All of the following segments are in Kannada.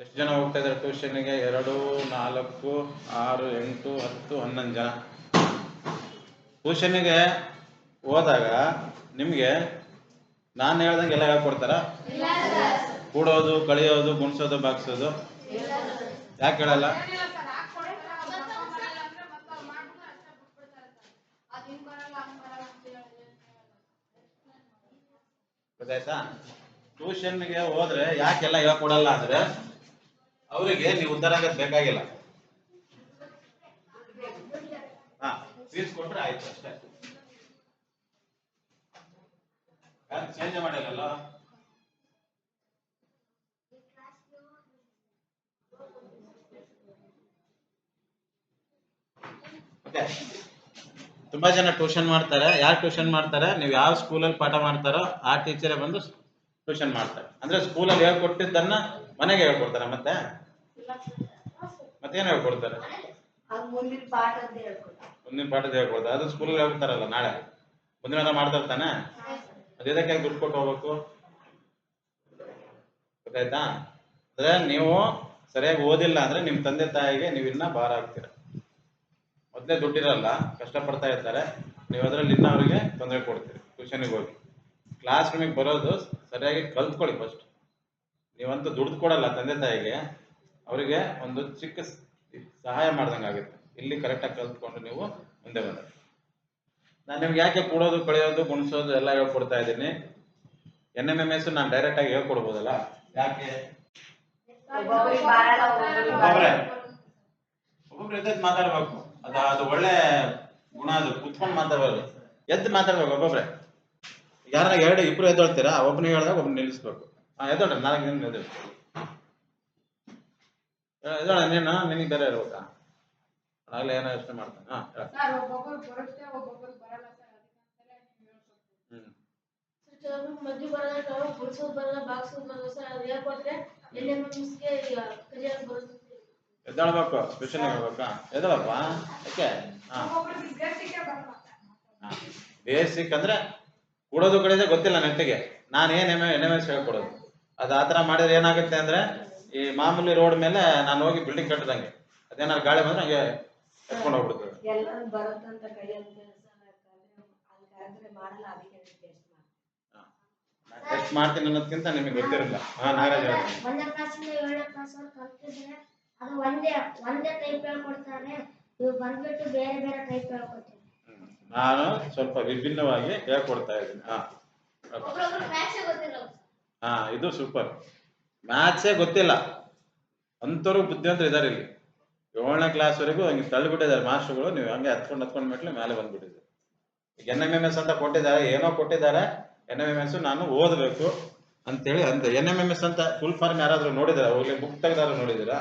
ಎಷ್ಟು ಜನ ಹೋಗ್ತಾ ಇದ್ದಾರೆ ಟ್ಯೂಷನ್ಗೆ ಎರಡು, ನಾಲ್ಕು, ಆರು, ಎಂಟು, ಹತ್ತು, ಹನ್ನೊಂದು ಜನ. ಟ್ಯೂಷನ್ಗೆ ಹೋದಾಗ ನಿಮಗೆ ನಾನು ಹೇಳ್ದಂಗೆ ಎಲ್ಲ ಹೇಳ್ಕೊಡ್ತಾರ? ಕೂಡೋದು, ಕಳಿಯೋದು, ಗುಣಿಸೋದು, ಬಾಗಿಸೋದು. ಯಾಕೆ ಹೇಳಲ್ಲ? ಗೊತ್ತಾಯ್ತಾ? ಟ್ಯೂಷನ್ಗೆ ಹೋದ್ರೆ ಯಾಕೆಲ್ಲ ಹೇಳ್ಕೊಡಲ್ಲ ಅಂದ್ರೆ ಅವರಿಗೆ ನೀವು ಉದ್ಧಾರ ಆಗೋದು ಬೇಕಾಗಿಲ್ಲ. ಹಾ ಆಯ್ತು ಅಷ್ಟೇ. ಚೇಂಜ್ ಮಾಡಿಲ್ಲ ತುಂಬಾ ಜನ ಟ್ಯೂಷನ್ ಮಾಡ್ತಾರೆ. ಯಾರು ಟ್ಯೂಷನ್ ಮಾಡ್ತಾರೆ? ನೀವು ಯಾವ ಸ್ಕೂಲಲ್ಲಿ ಪಾಠ ಮಾಡ್ತಾರೋ ಆ ಟೀಚರೇ ಬಂದು ಟ್ಯೂಷನ್ ಮಾಡ್ತಾರೆ. ಅಂದ್ರೆ ಸ್ಕೂಲಲ್ಲಿ ಹೇಳ್ಕೊಟ್ಟಿದ್ದನ್ನ ಮನೆಗೆ ಹೇಳ್ಕೊಡ್ತಾರೆ ಮತ್ತೆ? ಮತ್ತೇನು ಹೇಳ್ಕೊಡ್ತಾರೆ? ಮುಂದಿನ ಪಾಠ ಹೇಳ್ಕೊಡ್ತಾರೆ. ಮುಂದಿನ ಪಾಠದ ಹೇಳ್ಕೊಡ್ತಾರೆ. ಅದು ಸ್ಕೂಲಲ್ಲಿ ಹೋಗ್ತಾರಲ್ಲ ನಾಳೆ? ಮುಂದಿನ ಮಾಡ್ತಾ ಮಾಡ್ತಾರೆ ತಾನೆ ಅದು ಇದಕ್ಕೆ ದುಡ್ಡು ಕೊಟ್ಟು ಹೋಗ್ಬೇಕು? ಗೊತ್ತಾಯ್ತಾ? ಅಂದ್ರೆ ನೀವು ಸರಿಯಾಗಿ ಓದಿಲ್ಲ ಅಂದ್ರೆ ನಿಮ್ ತಂದೆ ತಾಯಿಗೆ ನೀವು ಇನ್ನ ಭಾರ ಆಗ್ತೀರ. ಮೊದಲೇ ದುಡ್ಡಿರಲ್ಲ ಕಷ್ಟಪಡ್ತಾ ಇರ್ತಾರೆ. ನೀವು ಅದರಲ್ಲಿ ಇನ್ನ ಅವರಿಗೆ ತೊಂದರೆ ಕೊಡ್ತೀರಿ ಟ್ಯೂಷನ್ಗೆ ಹೋಗಿ. ಕ್ಲಾಸ್ ರೂಮಿಗೆ ಬರೋದು ಸರಿಯಾಗಿ ಕಲ್ತ್ಕೊಳ್ಳಿ ಫಸ್ಟ್ ನೀವಂತೂ ದುಡ್ದು ಕೊಡಲ್ಲ ತಂದೆ ತಾಯಿಗೆ. ಅವರಿಗೆ ಒಂದು ಚಿಕ್ಕ ಸಹಾಯ ಮಾಡ್ದಂಗೆ ಆಗುತ್ತೆ. ಇಲ್ಲಿ ಕರೆಕ್ಟಾಗಿ ಕಲ್ತ್ಕೊಂಡು ನೀವು ಮುಂದೆ ಬಂದ ನಾನು ನಿಮ್ಗೆ ಯಾಕೆ ಕೂಡೋದು ಕಳೆಯೋದು ಗುಣಿಸೋದು ಎಲ್ಲ ಹೇಳ್ಕೊಡ್ತಾ ಇದ್ದೀನಿ. ಎನ್ ಎಂ ಎಂ ಎಸ್ ನಾನು ಡೈರೆಕ್ಟಾಗಿ ಹೇಳ್ಕೊಡ್ಬೋದಲ್ಲ? ಯಾಕೆ? ಒಬ್ಬೊಬ್ರೆ. ಎದ್ದು ಮಾತಾಡ್ಬೇಕು. ಅದು ಅದು ಒಳ್ಳೆ ಗುಣ ಅದು. ಕುತ್ಕೊಂಡು ಮಾತಾಡೋದು ಎದ್ದು ಮಾತಾಡ್ಬೇಕು ಒಬ್ಬೊಬ್ರೆ. ಯಾರ ಎರಡು ಇಬ್ರು ಎದ್ದೊಳ್ತೀರಾ ಒಬ್ಬನಿಗೆ ಹೇಳ್ದಾಗ ಒಬ್ಬನ ನಿಲ್ಲಿಸ್ಬೇಕು. ಹಾ ಎದ್ದೋಣ ನಾಲ್ಕು ಜನ ಎದ್ದು ಎದ್ದೋಣ ನೀನು ನಿನಗೆ ಬೇರೆ ಇರ್ಬೇಕಾ. ಆಗಲೇ ಏನೋ ಯೋಚನೆ ಮಾಡ್ತಾನೆ. ಹಾ ಹೇಳ. ಸರ್ ಒಬ್ಬೊಬ್ಬರು ಬರುತ್ತೆ ಒಬ್ಬೊಬ್ಬರು ಬರಲ್ಲ ಸರ್ ಅದಕ್ಕಂತಲೇ ನೀವು ಹೇಳ್ಕೊಡ್ತೀವಿ ಹ್ಮ್. ಮದ್ದು ಬರಲ್ಲ ಗುಡ್ಸೋದು ಬರಲ್ಲ ಬಾಗ್ಸೋದು ಬರಲ್ಲ ಸರ್ ಅದು ಹೇಳ್ಕೊಟ್ರೆ ಎಲ್ಲಿ ಮಿಸ್ಗೆ ಕಲಿಯೋದು ಬರುತ್ತೆ ಎದ್ದೇಳ್ಬೇಕು ಟ್ಯೂಷನ್ಗೆ ಹೋಗ್ಬೇಕಾ ಎದ್ದೇಳಪ್ಪ ಯಾಕೆ ಹಾ ಬೇಸಿಕ್ ಅಂದ್ರೆ ಕೊಡೋದು ಕಡೆ ಗೊತ್ತಿಲ್ಲ ನೆಟ್ಟಿಗೆ. ನಾನು ಏನ್ ಎಂ ಎನ್ ಎಂ ಎಸ್ ಹೇಳ್ಕೊಡೋದು. ಅದು ಆ ಥರ ಮಾಡಿದ್ರೆ ಏನಾಗುತ್ತೆ ಅಂದ್ರೆ ಈ ಮಾಮೂಲಿ ರೋಡ್ ಮೇಲೆ ನಾನು ಹೋಗಿ ಬಿಲ್ಡಿಂಗ್ ಕಟ್ಟದಂಗೆ. ಅದೇನಾದ್ರು ಗಾಳಿ ಬಂದ್ರೆ ಹಂಗೆ ಎತ್ಕೊಂಡು ಹೋಗ್ಬಿಡ್ತದೆ ಎಲ್ಲರೂ ಬರುತ್ತಂತ ಕೈಯಲ್ಲಿ ಅಲ್ಲಿ ಕರೆದ್ರೆ ಮಾಡಲ್ಲ ಅದಕ್ಕೆ ಟೆಸ್ಟ್ ಮಾಡಿ ಟೆಸ್ಟ್ ಮಾಡ್ತೀನಿ ಅನ್ನೋದಕ್ಕಿಂತ ನಿಮಗೆ ಗೊತ್ತಿರಲ್ಲ. ಹಾ ನಾಗರಾಜ್ ಹೇಳ್ತೀನಿ ಒಂದನೇ ಕ್ಲಾಸಿಂದ ಏಳನೇ ಕ್ಲಾಸ್ ಕಲ್ತಿದ್ರೆ ಅದು ಒಂದೇ ಒಂದೇ ಟೈಪ್ ಹೇಳ್ಕೊಡ್ತಾರೆ. ಇವು ಬಂದ್ಬಿಟ್ಟು ಬೇರೆ ಬೇರೆ ಟೈಪ್ ಹೇಳ್ಕೊಡ್ತಾರೆ. ಹ್ಮ್. ನಾನು ಸ್ವಲ್ಪ ವಿಭಿನ್ನವಾಗಿ ಹೇಳ್ಕೊಡ್ತಾ ಇದ್ದೀನಿ. ಹಾ ಇದು ಸೂಪರ್ ಮ್ಯಾಥ್ಸೇ ಗೊತ್ತಿಲ್ಲ. ಅಂಥವ್ರು ಬುದ್ಧಿವಂತರು ಇದ್ದಾರೆ ಇಲ್ಲಿ. ಏಳನೇ ಕ್ಲಾಸ್ವರೆಗೂ ಹಂಗೆ ತಳ್ಳಿಬಿಟ್ಟಿದ್ದಾರೆ ಮಾಸ್ಟರ್ಗಳು ನೀವು ಹಂಗೆ ಹತ್ಕೊಂಡು ಹತ್ಕೊಂಡು ಮೆಟ್ಲು ಮೇಲೆ ಬಂದ್ಬಿಟ್ಟಿದೆ ಈಗ ಎನ್ ಎಂ ಎಂ ಎಸ್ ಅಂತ ಕೊಟ್ಟಿದ್ದಾರೆ ಏನೋ ಕೊಟ್ಟಿದ್ದಾರೆ. ಎನ್ ಎಂ ಎಂ ಎಸ್ ನಾನು ಓದಬೇಕು ಅಂತೇಳಿ ಅಂತ. ಎನ್ ಎಂ ಎಂ ಎಸ್ ಅಂತ ಫುಲ್ ಫಾರ್ಮ್ ಯಾರಾದರೂ ನೋಡಿದಾರ ಹೋಗ್ಲಿ ಬುಕ್ ತೆಗ್ದಾರ ನೋಡಿದಿರಾ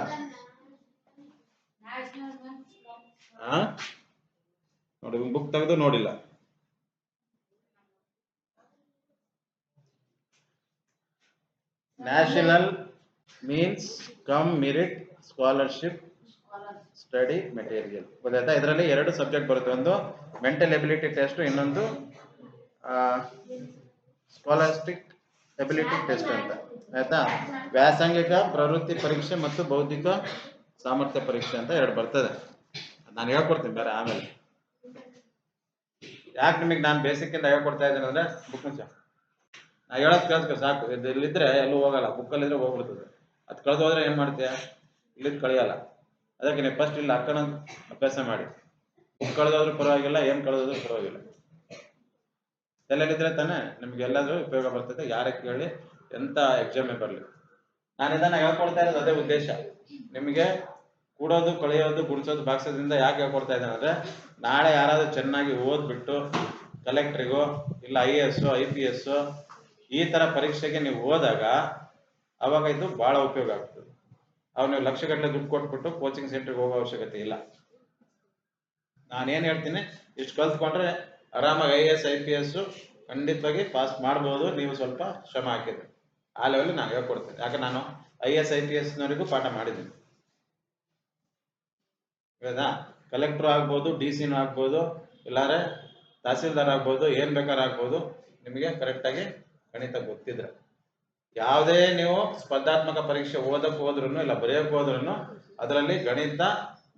ನೋಡಿ ಬುಕ್ ತೆಗೆದು ನೋಡಿಲ್ಲ. National means cum merit scholarship study material ಗೊತ್ತಾಯ್ತಾ ಇದರಲ್ಲಿ ಎರಡು ಸಬ್ಜೆಕ್ಟ್ ಬರುತ್ತೆ. ಒಂದು ಮೆಂಟಲ್ ಎಬಿಲಿಟಿ ಟೆಸ್ಟ್ ಇನ್ನೊಂದು ಸ್ಕಾಲರ್ಸ್ಟಿಕ್ ಎಬಿಲಿಟಿ ಟೆಸ್ಟ್ ಅಂತ. ಆಯ್ತಾ? ವ್ಯಾಸಂಗಿಕ, ಪ್ರವೃತ್ತಿ ಪರೀಕ್ಷೆ ಮತ್ತು ಬೌದ್ಧಿಕ ಸಾಮರ್ಥ್ಯ ಪರೀಕ್ಷೆ ಅಂತ ಎರಡು ಬರ್ತದೆ. ನಾನು ಹೇಳ್ಕೊಡ್ತೀನಿ ಬೇರೆ ಆಮೇಲೆ. ಯಾಕೆ ನಿಮಗೆ ನಾನು ಇಂದ ಹೇಳ್ಕೊಡ್ತಾ ಇದ್ದೀನಿ ಅಂದ್ರೆ ಬುಕ್ ನಾ ಹೇಳೋದು ಕೇಳಿಸ್ಕೊ ಸಾಕು. ಇದು ಇಲ್ಲಿದ್ರೆ ಎಲ್ಲೂ ಹೋಗಲ್ಲ, ಬುಕ್ಕಲ್ಲಿದ್ರೆ ಹೋಗ್ಬಿಡ್ತದೆ. ಅದು ಕಳೆದು ಹೋದ್ರೆ ಏನು ಮಾಡ್ತೀಯ? ಇಲ್ಲಿದ್ದು ಕಳಿಯಲ್ಲ. ಅದಕ್ಕೆ ನೀವು ಫಸ್ಟ್ ಇಲ್ಲಿ ಹಾಕೋಣ ಅಭ್ಯಾಸ ಮಾಡಿ. ಬುಕ್ ಕಳೆದೋದ್ರೂ ಪರವಾಗಿಲ್ಲ, ಏನು ಕಳೆದೋದ್ರೂ ಪರವಾಗಿಲ್ಲ. ಎಲ್ಲೆಲ್ಲಿದ್ರೆ ತಾನೇ ನಿಮ್ಗೆ ಎಲ್ಲಾದ್ರೂ ಉಪಯೋಗ ಬರ್ತದೆ. ಯಾರೇ ಕೇಳಿ ಎಂತ ಎಕ್ಸಾಮೇ ಬರಲಿ. ನಾನು ಇದನ್ನ ಹೇಳ್ಕೊಡ್ತಾ ಇರೋದು ಅದೇ ಉದ್ದೇಶ. ನಿಮಗೆ ಕೂಡೋದು, ಕಳೆಯೋದು, ಗುಡಿಸೋದು, ಬಾಗ್ಸೋದ್ರಿಂದ ಯಾಕೆ ಹೇಳ್ಕೊಡ್ತಾ ಇದ್ದೇನೆ ಅಂದ್ರೆ, ನಾಳೆ ಯಾರಾದ್ರೂ ಚೆನ್ನಾಗಿ ಓದ್ಬಿಟ್ಟು ಕಲೆಕ್ಟ್ರಿಗೋ ಇಲ್ಲ I A S I P S ಈ ತರ ಪರೀಕ್ಷೆಗೆ ನೀವು ಹೋದಾಗ ಅವಾಗ ಇದು ಬಹಳ ಉಪಯೋಗ ಆಗ್ತದೆ. ಅವ್ರು ನೀವು ಲಕ್ಷಗಟ್ಟಲೆ ದುಡ್ಡು ಕೊಟ್ಬಿಟ್ಟು ಕೋಚಿಂಗ್ ಸೆಂಟರ್ಗೆ ಹೋಗೋ ಅವಶ್ಯಕತೆ ಇಲ್ಲ. ನಾನೇನು ಹೇಳ್ತೀನಿ, ಇಷ್ಟು ಕಲ್ತ್ಕೊಂಡ್ರೆ ಆರಾಮಾಗಿ I S I P S ಖಂಡಿತವಾಗಿ ಪಾಸ್ ಮಾಡ್ಬೋದು, ನೀವು ಸ್ವಲ್ಪ ಶ್ರಮ ಹಾಕಿದ್ರೆ ಆ ಲೆವೆಲ್ ನಾನು ಹೇಳ್ಕೊಡ್ತೀನಿ. ಯಾಕೆ ನಾನು ಐ ಎಸ್ ಐ ಪಿ ಎಸ್ನವರಿಗೂ ಪಾಠ ಮಾಡಿದ್ದೀನಿ. ಹೌದಾ? ಕಲೆಕ್ಟ್ರು ಆಗ್ಬೋದು ಡಿ ಸಿನೂ ಆಗ್ಬೋದು ಇಲ್ಲಾರೆ ತಹಸೀಲ್ದಾರ್ ಆಗ್ಬೋದು, ಏನು ಬೇಕಾದ್ರೂ ಆಗ್ಬೋದು, ನಿಮಗೆ ಕರೆಕ್ಟಾಗಿ ಗಣಿತ ಗೊತ್ತಿದ್ರೆ. ಯಾವುದೇ ನೀವು ಸ್ಪರ್ಧಾತ್ಮಕ ಪರೀಕ್ಷೆ ಓದಕ್ಕೆ ಹೋದ್ರೂ ಇಲ್ಲ ಬರೆಯೋಕೆ ಹೋದ್ರೂ ಅದರಲ್ಲಿ ಗಣಿತ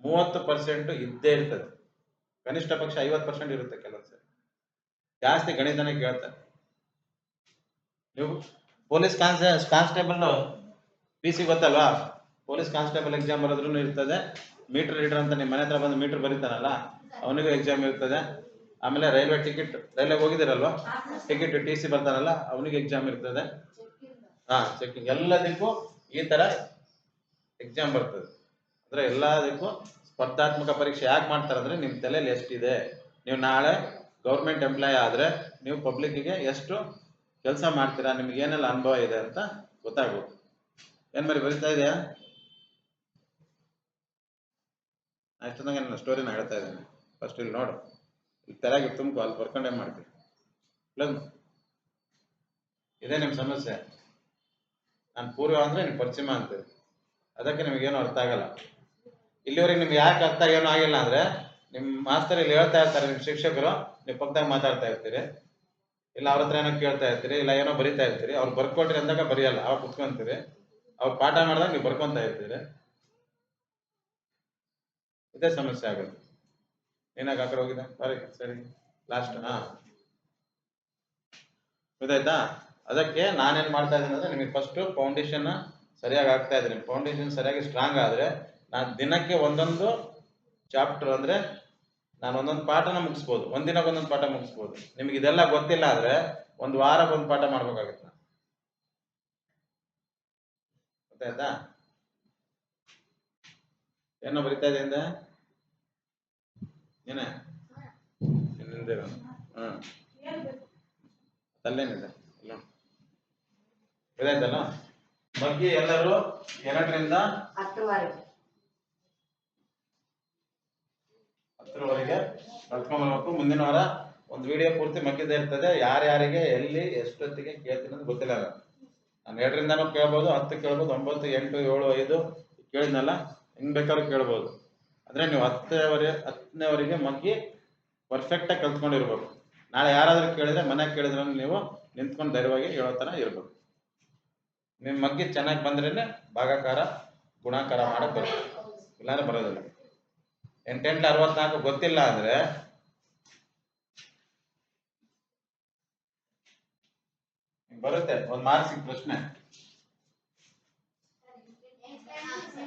ಮೂವತ್ತು ಪರ್ಸೆಂಟ್ ಇದ್ದೇ ಇರ್ತದೆ. ಕನಿಷ್ಠ ಪಕ್ಷ ಐವತ್ತು ಪರ್ಸೆಂಟ್ ಇರುತ್ತೆ ಕೆಲವೊಂದು ಜಾಸ್ತಿ ಗಣಿತನೇ ಕೇಳ್ತಾರೆ. ನೀವು police consta constable P C ಗೊತ್ತಲ್ವಾ? ಪೊಲೀಸ್ ಕಾನ್ಸ್ಟೇಬಲ್ ಎಕ್ಸಾಮ್ ಬರೋದ್ರೂ ಇರ್ತದೆ. ಮೀಟರ್ ರೀಡರ್ ಅಂತ ನಿಮ್ಮ ಮನೆ ಹತ್ರ ಬಂದು ಮೀಟರ್ ಬರೀತಾನಲ್ಲ, ಅವನಿಗೂ ಎಕ್ಸಾಮ್ ಇರ್ತದೆ. ಆಮೇಲೆ ರೈಲ್ವೆ ಟಿಕೆಟ್ ರೈಲ್ವೆ ಹೋಗಿದ್ದೀರಲ್ವಾ? ಟಿಕೆಟ್ ಟಿ ಸಿ ಬರ್ತಾರಲ್ಲ ಅವನಿಗೆ ಎಕ್ಸಾಮ್ ಇರ್ತದೆ. ಹಾ ಚೆಕಿಂಗ್ ಎಲ್ಲದಕ್ಕೂ ಈ ತರ ಎಕ್ಸಾಮ್ ಬರ್ತದೆ. ಅಂದ್ರೆ ಎಲ್ಲದಕ್ಕೂ ಸ್ಪರ್ಧಾತ್ಮಕ ಪರೀಕ್ಷೆ ಯಾಕೆ ಮಾಡ್ತಾರೆ ಅಂದ್ರೆ ನಿಮ್ ತಲೆಯಲ್ಲಿ ಎಷ್ಟಿದೆ. ನೀವು ನಾಳೆ ಗೌರ್ಮೆಂಟ್ ಎಂಪ್ಲಾಯ್ ಆದ್ರೆ ನೀವು ಪಬ್ಲಿಕ್ಕಿಗೆ ಎಷ್ಟು ಕೆಲಸ ಮಾಡ್ತೀರಾ ನಿಮ್ಗೆ ಏನೆಲ್ಲ ಅನುಭವ ಇದೆ ಅಂತ ಗೊತ್ತಾಗ್ಬೋದು. ಏನ್ ಮರಿ ಬರಿತಾ ಇದೆಯಾ? ಅಷ್ಟೊಂದಂಗೆ ನನ್ನ ಸ್ಟೋರಿನ ಹೇಳ್ತಾ ಇದ್ದೇನೆ. ಫಸ್ಟ್ ಇಲ್ಲಿ ನೋಡು. ಇಲ್ಲಿ ತೆರೆಗೆ ತುಂಬ್ಕೊ, ಅಲ್ಲಿ ಬರ್ಕೊಂಡೇ ಮಾಡ್ತೀವಿ. ಇದೇ ನಿಮ್ಮ ಸಮಸ್ಯೆ. ನಾನು ಪೂರ್ವ ಅಂದ್ರೆ ನೀವು ಪಶ್ಚಿಮ ಅಂತೀವಿ ಅದಕ್ಕೆ ನಿಮಗೇನು ಅರ್ಥ ಆಗಲ್ಲ. ಇಲ್ಲಿವರೆಗೆ ನಿಮ್ಗೆ ಯಾಕೆ ಅರ್ಥ ಏನೋ ಆಗಿಲ್ಲ ಅಂದ್ರೆ ನಿಮ್ಮ ಮಾಸ್ತರ್ ಇಲ್ಲಿ ಹೇಳ್ತಾ ಇರ್ತಾರೆ ನಿಮ್ಮ ಶಿಕ್ಷಕರು, ನೀವು ಪಕ್ಕದಾಗ ಮಾತಾಡ್ತಾ ಇರ್ತೀರಿ. ಇಲ್ಲ ಅವ್ರ ಹತ್ರ ಏನೋ ಕೇಳ್ತಾ ಇರ್ತೀರಿ, ಇಲ್ಲ ಏನೋ ಬರಿತಾ ಇರ್ತೀರಿ. ಅವ್ರು ಬರ್ಕೊಟ್ರಿ ಅಂದಾಗ ಬರೆಯಲ್ಲ ಅವ್ರು ಕುತ್ಕೊಂತೀರಿ. ಅವ್ರು ಪಾಠ ಮಾಡಿದಾಗ ನೀವು ಬರ್ಕೊಂತ ಇರ್ತೀರಿ. ಇದೇ ಸಮಸ್ಯೆ ಆಗೋದು ನೀನಾಗ ಆ ಕಡೆ ಹೋಗಿದೆ ಸರಿ ಸರಿ. ಲಾಸ್ಟ್ ಹಾ ಗೊತ್ತಾಯ್ತಾ ಅದಕ್ಕೆ ನಾನೇನ್ ಮಾಡ್ತಾ ಇದ್ದೀನಿ ಅಂದ್ರೆ ನಿಮಗೆ ಫಸ್ಟ್ ಫೌಂಡೇಶನ್ ಸರಿಯಾಗಿ ಆಗ್ತಾ ಇದ್ದೀನಿ. ಫೌಂಡೇಶನ್ ಸರಿಯಾಗಿ ಸ್ಟ್ರಾಂಗ್ ಆದ್ರೆ ನಾನು ದಿನಕ್ಕೆ ಒಂದೊಂದು ಚಾಪ್ಟರ್ ಅಂದ್ರೆ ನಾನು ಒಂದೊಂದು ಪಾಠನ ಮುಗಿಸ್ಬೋದು. ಒಂದಿನಕ್ಕೆ ಒಂದೊಂದು ಪಾಠ ಮುಗಿಸ್ಬೋದು. ನಿಮ್ಗೆ ಇದೆಲ್ಲ ಗೊತ್ತಿಲ್ಲ ಆದ್ರೆ ಒಂದು ವಾರಕ್ಕೆ ಒಂದು ಪಾಠ ಮಾಡ್ಬೇಕಾಗುತ್ತೆ. ಗೊತ್ತಾಯ್ತಾ? ಏನೋ ಬರಿತಾ ಇದೆ ಏನೇ? ಹ್ಮ್ ಅಲ್ಲೇನಿದೆ ಇಲ್ಲ. ಗೊತ್ತಾಯ್ತಲ್ಲ ಬಗ್ಗೆ ಎಲ್ಲರೂ ಎರಡರಿಂದ ಹತ್ತುವರೆಗೆ. ಹತ್ತರವರೆಗೆ ಕಲ್ತ್ಕೊಂಡ್ಬರ್ಬೇಕು ಮುಂದಿನ ವಾರ ಒಂದು ವಿಡಿಯೋ ಪೂರ್ತಿ ಮಗ್ಗಿದ್ದೇ ಇರ್ತದೆ. ಯಾರ್ಯಾರಿಗೆ ಎಲ್ಲಿ ಎಷ್ಟೊತ್ತಿಗೆ ಕೇಳ್ತೀನಿ ಅಂತ ಗೊತ್ತಿಲ್ಲ. ನಾನು ಎರಡರಿಂದನೂ ಕೇಳ್ಬೋದು ಹತ್ತು ಕೇಳ್ಬೋದು ಒಂಬತ್ತು ಎಂಟು ಏಳು ಐದು ಕೇಳಿದ್ನಲ್ಲ ಹೆಂಗ್ ಬೇಕಾದ್ರೂ ಕೇಳ್ಬೋದು. ಅಂದ್ರೆ ನೀವು ಹತ್ತನೇವರೆ ಹತ್ತನೇವರೆಗೆ ಮಗ್ಗಿ ಪರ್ಫೆಕ್ಟಾಗಿ ಕಲ್ತ್ಕೊಂಡಿರ್ಬೇಕು. ನಾಳೆ ಯಾರಾದ್ರೂ ಕೇಳಿದ್ರೆ ಮನೆ ಕೇಳಿದ್ರೆ ನೀವು ನಿಂತ್ಕೊಂಡು ಧೈರ್ಯವಾಗಿ ಹೇಳೋ ಥರ ಇರ್ಬೇಕು. ನಿಮ್ಮ ಮಗ್ಗಿ ಚೆನ್ನಾಗಿ ಬಂದ್ರೇನೆ ಭಾಗಾಕಾರ, ಗುಣಾಕಾರ ಮಾಡಕ್ ಬರುತ್ತೆ. ಇಲ್ಲಾಂದ್ರೆ ಬರೋದಿಲ್ಲ. ಎಂಟೆಂಟು ಅರವತ್ನಾಲ್ಕು ಗೊತ್ತಿಲ್ಲ ಅಂದ್ರೆ ಬರುತ್ತೆ, ಒಂದ್ ಮಾರ್ಕ್ಸಿಗೆ ಪ್ರಶ್ನೆ.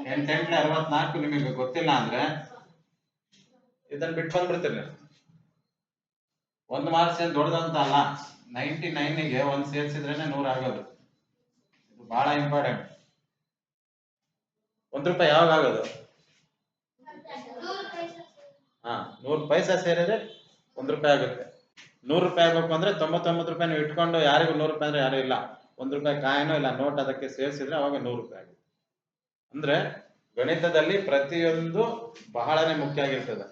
ಎಂಟೆಂಟ್ಲೆ ಅರವತ್ನಾಲ್ಕು ನಿಮಗೆ ಗೊತ್ತಿಲ್ಲ ಅಂದ್ರೆ ಇದನ್ನ ಬಿಟ್ಟು ಬಂದ್ಬಿಡ್ತೀರಿ ಒಂದ್ ಒಂದು ಮಾರ್ಕ್ಸ್ ಏನ್ ದೊಡ್ಡದಂತ ಅಲ್ಲ. ನೈಂಟಿ ನೈನ್ಗೆ ಒಂದ್ ಸೇರ್ಸಿದ್ರೇನೆ ನೂರ ಆಗೋದು. ಇದು ಬಹಳ ಇಂಪಾರ್ಟೆಂಟ್ ಒಂದ್ ರೂಪಾಯಿ ಯಾವಾಗ ಆಗೋದು? ಹಾ ನೂರು ಪೈಸಾ ಸೇರಿದ್ರೆ ಒಂದ್ ರೂಪಾಯಿ ಆಗುತ್ತೆ. ನೂರು ರೂಪಾಯಿ ಆಗ್ಬೇಕು ಅಂದ್ರೆ ತೊಂಬತ್ತೊಂಬತ್ತು ರೂಪಾಯಿ ನೀವು ಇಟ್ಕೊಂಡು ಯಾರಿಗೂ ನೂರು ರೂಪಾಯಿ ಅಂದ್ರೆ ಯಾರು ಇಲ್ಲ. ಒಂದ್ ರೂಪಾಯಿ ಕಾಯಿನೋ ಇಲ್ಲ ನೋಟ್ ಅದಕ್ಕೆ ಸೇರಿಸಿದ್ರೆ ಅವಾಗ ನೂರು ರೂಪಾಯಿ ಆಗುತ್ತೆ. ಅಂದ್ರೆ ಗಣಿತದಲ್ಲಿ ಪ್ರತಿಯೊಂದು ಬಹಳನೇ ಮುಖ್ಯ ಆಗಿರ್ತದೆ.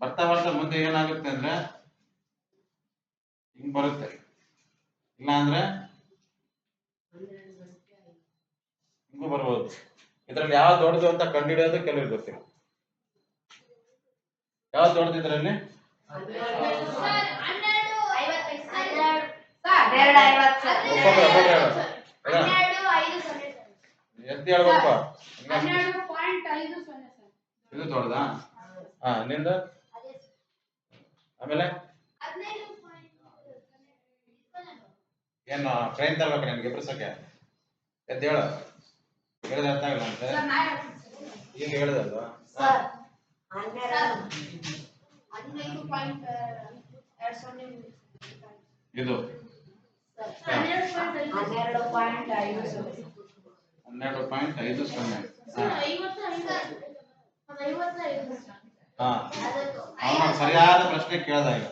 ಬರ್ತಾ ಬರ್ತಾ ಮುಂದೆ ಏನಾಗುತ್ತೆ ಅಂದ್ರೆ ಹಿಂಗ್ ಬರುತ್ತೆ. ಇಲ್ಲ ಅಂದ್ರೆ ಹಿಂಗೂ ಬರ್ಬೋದು. ಇದ್ರಲ್ಲಿ ಯಾವ ದೊಡ್ಡದು ಅಂತ ಕಂಡುಹಿಡಿಯೋದು ಕೆಲವ್ರಿಗೆ ಗೊತ್ತಿಲ್ಲ. ಯಾವ ದೊಡ್ಡದು ಇದ್ರಲ್ಲಿ? ಒಬ್ಬೊಬ್ಬರು ಐವತ್ತು. ಸೊನ್ನೆ ಸರ್. ಹೇಳ್ಬೇಕು ಸೊನ್ನೆ ಇದು ದೊಡ್ಡದಾ ಹಾ ನಿಂದು? ಆಮೇಲೆ? ಏನು ಟ್ರೈನ್ ತರ್ಬೇಕು ನಿನ್ಗೆ ಎಬ್ರಿಸಕ್ಕೆ ಎದ್ದು ಹೇಳು. ಹೇಳಿದ ಅರ್ಥ ಆಗಿಲ್ಲ ಅಂತ. ಈಗ ಹೇಳ್ದಲ್ವಾ? ಸೊನ್ನೆ ಇದು. ಹನ್ನೆರಡು ಪಾಯಿಂಟ್ ಐದು ಸರ್ ಹನ್ನೆರಡು ಪಾಯಿಂಟ್ ಐದು ಸೊನ್ನೆ. ಹಾ. ಅವನು ಸರಿಯಾದ ಪ್ರಶ್ನೆ ಕೇಳ್ದ ಈಗ.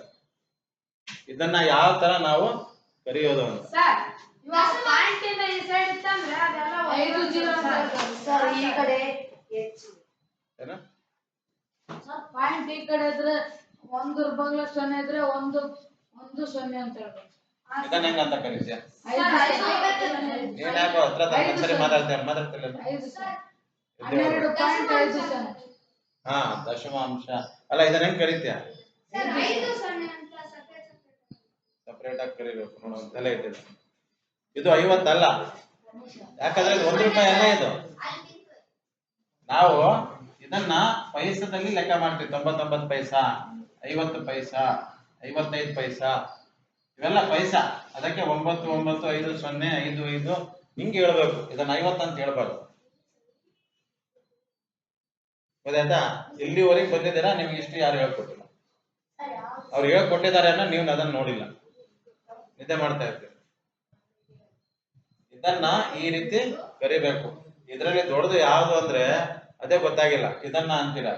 ಇದನ್ನ ಯಾವ ತರ ನಾವು ಕರೆಯೋದು ಅಂತ ಸರ್ ಇವಾಗ ಪಾಯಿಂಟ್ ಇಂದ ಈ ಸೈಡ್ ಇತ್ತಂದ್ರೆ ಅದೆಲ್ಲ ಐದು ಜೀರೋ ಸರ್. ಈ ಕಡೆ ಹೆಚ್ಚು. ಏನು? ಪಾಯಿಂಟ್ ಈ ಕಡೆ ಇದ್ರೆ ಒಂದು ಬಗ್ಲ ಸೊನ್ನೆ ಇದ್ರೆ ಒಂದು ಒಂದು ಸೊನ್ನೆ ಅಂತ ಹೇಳ್ಬೇಕು. ಇದನ್ನ ಹೆಂಗ ಅಂತ ಕರೀತೀಯ? ಯಾಕೋ ಹತ್ರ ಸರಿ ಮಾತಾಡ್ತೀಯ ಮಾತಾಡ್ತಿಲ್ಲ ಹಾ ದಶಮಾಂಶ. ಅಲ್ಲ ಇದನ್ನ ಹೆಂಗ್ ಕರೀತೀಯ? ಸಪರೇಟ್ ಆಗಿ ಕರಿಬೇಕು ನೋಡು ಒಂದ್ ತಲೆ ಇಟ್ಟಿದೆ. ಇದು ಐವತ್ತಲ್ಲ ಯಾಕಂದ್ರೆ ಇದು ಒಂದು ರೂಪಾಯಿ ಅಲ್ಲ ಇದು ನಾವು ಇದನ್ನ ಪೈಸದಲ್ಲಿ ಲೆಕ್ಕ ಮಾಡ್ತೀವಿ ತೊಂಬತ್ತೊಂಬತ್ತು ಪೈಸಾ ಐವತ್ತು ಪೈಸಾ ಐವತ್ತೈದು ಪೈಸಾ. ಇವೆಲ್ಲ ಪೈಸಾ. ಅದಕ್ಕೆ ಒಂಬತ್ತು ಒಂಬತ್ತು ಐದು ಸೊನ್ನೆ ಐದು ಐದು. ಹಿಂಗೆ ಹೇಳ್ಬೇಕು. ಇದನ್ನ ಐವತ್ತು ಅಂತ ಹೇಳ್ಬಾರ್ದು. ಗೊತ್ತಾಯ್ತಾ? ಇಲ್ಲಿವರೆಗೆ ಬಂದಿದ್ದೀರಾ? ನಿಮ್ಗೆ ಇಷ್ಟು ಯಾರು ಹೇಳ್ಕೊಟ್ಟಿಲ್ಲ. ಅವ್ರು ಹೇಳ್ಕೊಟ್ಟಿದ್ದಾರೆ ಅನ್ನೋ ನೀವು ಅದನ್ನ ನೋಡಿಲ್ಲ. ನಿದ್ದೆ ಮಾಡ್ತಾ ಇರ್ತೀವಿ ಇದನ್ನ ಈ ರೀತಿ ಕರಿಬೇಕು. ಇದರಲ್ಲಿ ದೊಡ್ಡದು ಯಾವ್ದು ಅಂದ್ರೆ ಅದೇ ಗೊತ್ತಾಗಿಲ್ಲ. ಇದನ್ನ ಅಂತೀರ?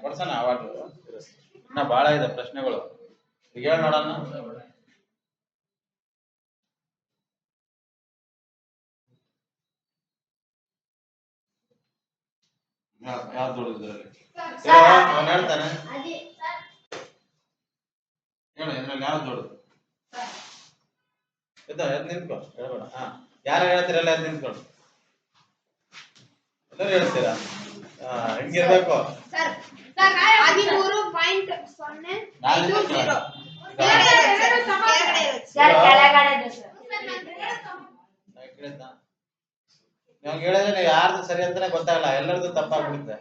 ಕೊಡ್ಸೋಣ ಅವಾರ್ಡ್. ಇನ್ನ ಬಹಳ ಇದೆ ಪ್ರಶ್ನೆಗಳು. ಈಗ ಹೇಳಿ ನೋಡೋಣ. ಯಾವ್ದು ದೊಡ್ಡದು ಇದರಲ್ಲಿ ಅವನು ಹೇಳ್ತಾನೆ. ಹೇಳು ಇದ್ರಲ್ಲಿ ಯಾವ್ದು ದೊಡ್ಡದು ಎದ್ದು ಎದ್ದು ನಿಂತ್ಕೊ ಹೇಳ್ಬೇಡ. ಹಾ. ಯಾರು ಹೇಳ್ತೀರಲ್ಲ ನಿಂತ್ಕೊಂಡು ಎಲ್ಲರೂ ಹೇಳ್ತೀರಾ? ಹಿಂಗಿರ್ಬೇಕು? ಹೇಳಿದ್ರೆ ಯಾರ್ದು ಸರಿ ಅಂತಾನೆ ಗೊತ್ತಾಗಲ್ಲ ಎಲ್ಲರದು ತಪ್ಪಾಗ್ಬಿಡುತ್ತೆ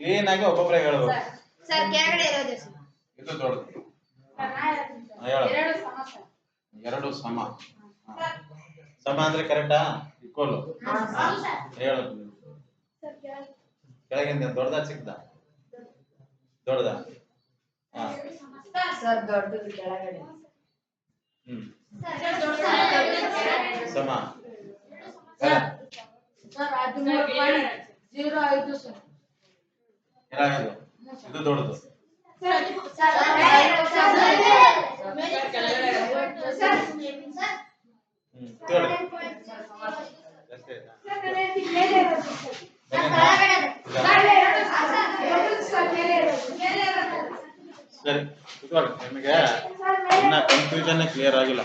ಕ್ಲೀನ್ ಆಗಿ ಒಬ್ಬೊಬ್ರೆ ಹೇಳ್ಬೇಕು ಇದು ದೊಡ್ಡದು ಎರಡು ಸಮ. ಸಮ ಅಂದ್ರೆ ಕರೆಕ್ಟಾ ಇಕ್ವಲ್ ಹೇಳು ಕೆಳಗಿಂದ ದೊಡ್ಡದ ಚಿಕ್ಕದ ದೊಡ್ಡದ ಸರ್ ದೊಡ್ಡದು ಕೆಳಗಡೆ ಸರ್ ಸಮ ಸರ್ ಸರ್ ಹದಿಮೂರು ಪಾಯಿಂಟ್ ಜೀರೋ ಐದು ಸರ್ ಇದು ದೊಡ್ಡದು ಹ್ಮ್ ತಗೊಳ್ಳಿ ಜಾಸ್ತಿ ಆಯ್ತಾ? ಸರಿ ಇನ್ನ ಕ್ಲಿಯರ್ ಆಗಿಲ್ಲ.